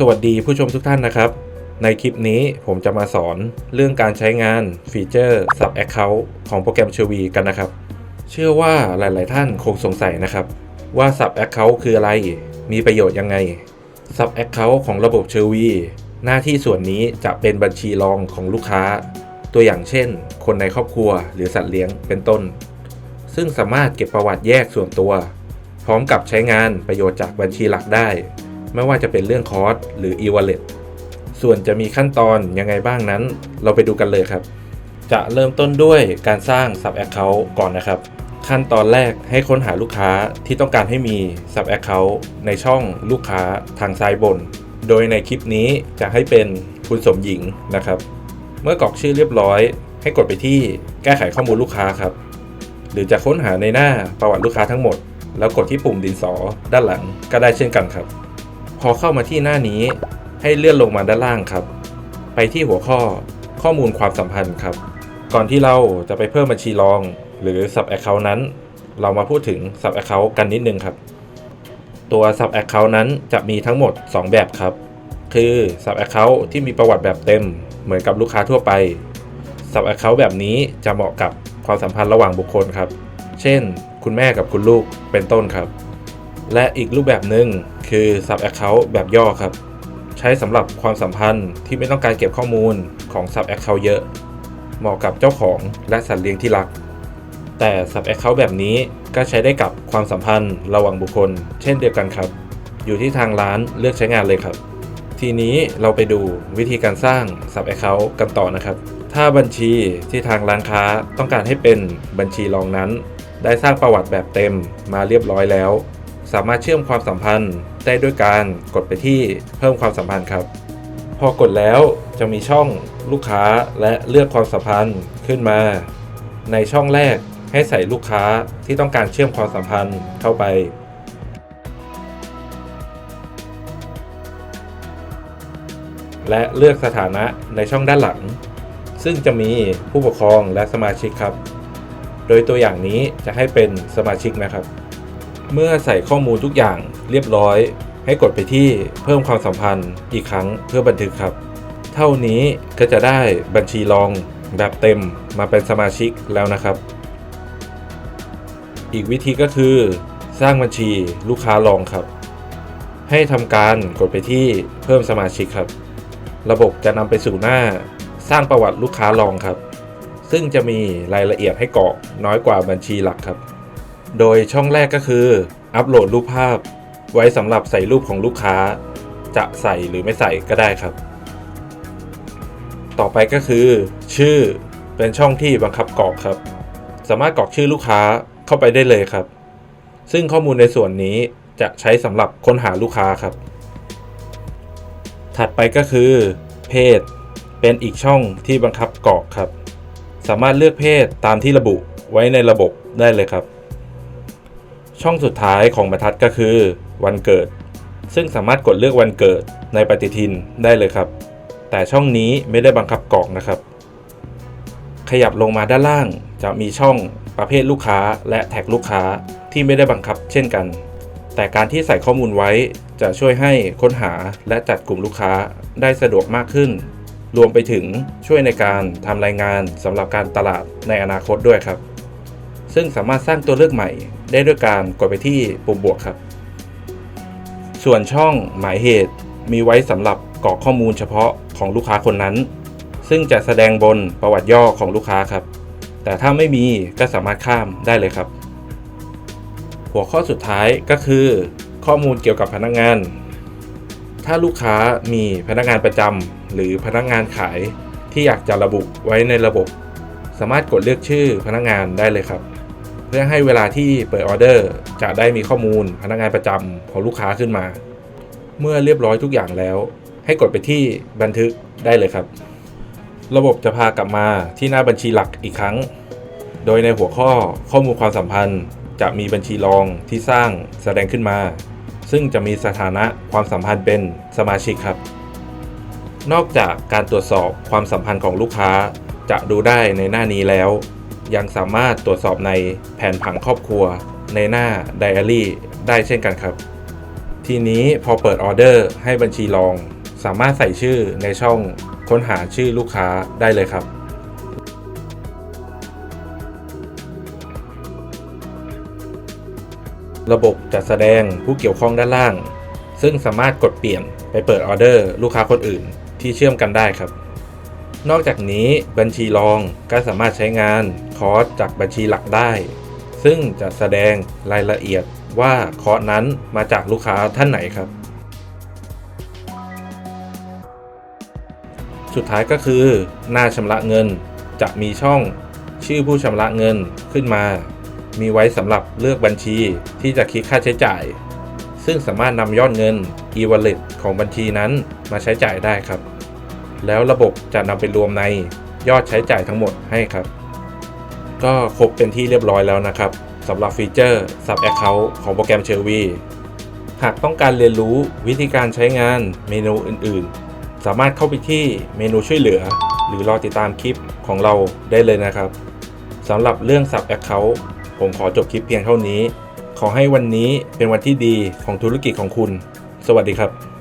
สวัสดีผู้ชมทุกท่านนะครับ ในคลิปนี้ผมจะมาสอนเรื่องการใช้งานฟีเจอร์ Sub Account ของโปรแกรม c h e r v กันนะครับ เชื่อว่าหลาย ๆ ท่านคงสงสัยนะครับ ว่า Sub Account คืออะไร มีประโยชน์ยังไง Sub Account ของระบบ c h e r v หน้าที่ส่วนนี้จะเป็นบัญชีรองของลูกค้า ตัวอย่างเช่น คนในครอบครัวหรือสัตว์เลี้ยงเป็นต้น ซึ่งสามารถเก็บประวัติแยกส่วนตัว พร้อมกับใช้งานประโยชน์จากบัญชีหลักได้ ไม่ว่าจะเป็นเรื่องคอร์สหรือ e-wallet ส่วนจะมีขั้นตอนยังไงบ้างนั้น เราไปดูกันเลยครับ จะเริ่มต้นด้วยการสร้าง sub account ก่อนนะครับ ขั้นตอนแรกให้ค้นหาลูกค้าที่ต้องการให้มี sub account ในช่องลูกค้าทางซ้ายบน โดยในคลิปนี้จะให้เป็นคุณสมหญิงนะครับ เมื่อกรอกชื่อเรียบร้อย ให้กดไปที่แก้ไขข้อมูลลูกค้าครับ หรือจะค้นหาในหน้าประวัติลูกค้าทั้งหมด แล้วกดที่ปุ่มดินสอด้านหลังก็ได้เช่นกันครับ พอเข้ามาที่หน้านี้ ให้เลื่อนลงมาด้านล่างครับ ไปที่หัวข้อข้อมูลความสัมพันธ์ครับ ก่อนที่เราจะไปเพิ่มบัญชีรอง หรือ sub account นั้น เรามาพูดถึง sub account กันนิดนึงครับ ตัว sub account นั้นจะมีทั้งหมด 2 แบบครับ คือ sub account ที่มีประวัติแบบเต็ม เหมือนกับลูกค้าทั่วไป sub account แบบนี้จะเหมาะกับความสัมพันธ์ระหว่างบุคคลครับ เช่น คุณแม่กับคุณลูกเป็นต้นครับ และอีกรูปแบบหนึ่งคือ sub account แบบย่อครับ ใช้สำหรับความสัมพันธ์ที่ไม่ต้องการเก็บข้อมูลของ sub account เยอะ เหมาะกับเจ้าของและสัตว์เลี้ยงที่รัก แต่ sub account แบบนี้ก็ใช้ได้กับความสัมพันธ์ระหว่างบุคคล เช่นเดียวกันครับ อยู่ที่ทางร้านเลือกใช้งานเลยครับ ทีนี้เราไปดูวิธีการสร้าง sub account กันต่อนะครับ ถ้าบัญชีที่ทางร้านค้าต้องการให้เป็นบัญชีรองนั้น ได้สร้างประวัติแบบเต็มมาเรียบร้อยแล้ว สามารถเชื่อมความสัมพันธ์ได้ด้วยการกดไปที่เพิ่มความสัมพันธ์ครับ พอกดแล้วจะมีช่องลูกค้าและเลือกความสัมพันธ์ขึ้นมา ในช่องแรกให้ใส่ลูกค้าที่ต้องการเชื่อมความสัมพันธ์เข้าไป และเลือกสถานะในช่องด้านหลัง ซึ่งจะมีผู้ปกครองและสมาชิกครับ โดยตัวอย่างนี้จะให้เป็นสมาชิกนะครับ เมื่อใส่ข้อมูลทุกอย่างเรียบร้อย ให้กดไปที่เพิ่มความสัมพันธ์อีกครั้งเพื่อบันทึกครับ เท่านี้ก็จะได้บัญชีรองแบบเต็มมาเป็นสมาชิกแล้วนะครับ อีกวิธีก็คือ สร้างบัญชีลูกค้ารองครับ ให้ทำการกดไปที่เพิ่มสมาชิกครับ ระบบจะนำไปสู่หน้าสร้างประวัติลูกค้ารองครับ ซึ่งจะมีรายละเอียดให้กรอกน้อยกว่าบัญชีหลักครับ โดยช่องแรกก็คือ อัปโหลดรูปภาพ ไว้สำหรับใส่รูปของลูกค้า จะใส่หรือไม่ใส่ก็ได้ครับ ต่อไปก็คือ ชื่อเป็นช่องที่บังคับกรอกครับ สามารถกรอกชื่อลูกค้าเข้าไปได้เลยครับ ซึ่งข้อมูลในส่วนนี้จะใช้สำหรับค้นหาลูกค้าครับ ถัดไปก็คือ เพศ เป็นอีกช่องที่บังคับกรอกครับ สามารถเลือกเพศตามที่ระบุไว้ในระบบได้เลยครับ ช่องสุดท้ายของบรรทัดก็คือวันเกิด ซึ่งสามารถกดเลือกวันเกิดในปฏิทินได้เลยครับ แต่ช่องนี้ไม่ได้บังคับกรอกนะครับ ขยับลงมาด้านล่างจะมีช่องประเภทลูกค้าและแท็กลูกค้าที่ไม่ได้บังคับเช่นกัน แต่การที่ใส่ข้อมูลไว้จะช่วยให้ค้นหาและจัดกลุ่มลูกค้าได้สะดวกมากขึ้น รวมไปถึงช่วยในการทำรายงานสำหรับการตลาดในอนาคตด้วยครับ ซึ่งสามารถสร้างตัวเลือกใหม่ได้ด้วยการกดไปที่ปุ่มบวกครับ ส่วนช่องหมายเหตุมีไว้สำหรับกรอกข้อมูลเฉพาะของลูกค้าคนนั้น ซึ่งจะแสดงบนประวัติย่อของลูกค้าครับ แต่ถ้าไม่มีก็สามารถข้ามได้เลยครับ หัวข้อสุดท้ายก็คือ ข้อมูลเกี่ยวกับพนักงาน ถ้าลูกค้ามีพนักงานประจำหรือพนักงานขายที่อยากจะระบุไว้ในระบบ สามารถกดเลือกชื่อพนักงานได้เลยครับ พื่อให้เวลาที่เปิดออเดอร์จะได้มีข้อมูลพนักงานประจำของลูกค้าขึ้นมา เมื่อเรียบร้อยทุกอย่างแล้ว ให้กดไปที่บันทึกได้เลยครับ ระบบจะพากลับมาที่หน้าบัญชีหลักอีกครั้ง โดยในหัวข้อข้อมูลความสัมพันธ์ จะมีบัญชีรองที่สร้างแสดงขึ้นมา ซึ่งจะมีสถานะความสัมพันธ์เป็นสมาชิกครับ นอกจากการตรวจสอบความสัมพันธ์ของลูกค้าจะดูได้ในหน้านี้แล้ว ยังสามารถตรวจสอบในแผนผังครอบครัว ในหน้าไดอารี่ได้เช่นกันครับ ทีนี้พอเปิดออเดอร์ให้บัญชีรอง สามารถใส่ชื่อในช่องค้นหาชื่อลูกค้าได้เลยครับ ระบบจัดแสดงผู้เกี่ยวข้องด้านล่าง ซึ่งสามารถกดเปลี่ยนไปเปิดออเดอร์ลูกค้าคนอื่นที่เชื่อมกันได้ครับนอกจากนี้บัญชีรองก็สามารถใช้งาน คอร์สจากบัญชีหลักได้ ซึ่งจะแสดงรายละเอียดว่าคอร์สนั้นมาจากลูกค้าท่านไหนครับ สุดท้ายก็คือ หน้าชำระเงินจะมีช่องชื่อผู้ชำระเงินขึ้นมา มีไว้สำหรับเลือกบัญชีที่จะคิดค่าใช้จ่าย ซึ่งสามารถนำยอดเงิน e-wallet ของบัญชีนั้นมาใช้จ่ายได้ครับ แล้วระบบจะนำไปรวมในยอดใช้จ่ายทั้งหมดให้ครับ ก็ครบเป็นที่เรียบร้อยแล้วนะครับสำหรับฟีเจอร์ Sub Account ของโปรแกรม Cherry หากต้องการเรียนรู้วิธีการใช้งานเมนูอื่นๆ สามารถเข้าไปที่เมนูช่วยเหลือ หรือรอติดตามคลิปของเราได้เลยนะครับสำหรับเรื่อง Sub Account ผมขอจบคลิปเพียงเท่านี้ ขอให้วันนี้เป็นวันที่ดีของธุรกิจของคุณ สวัสดีครับ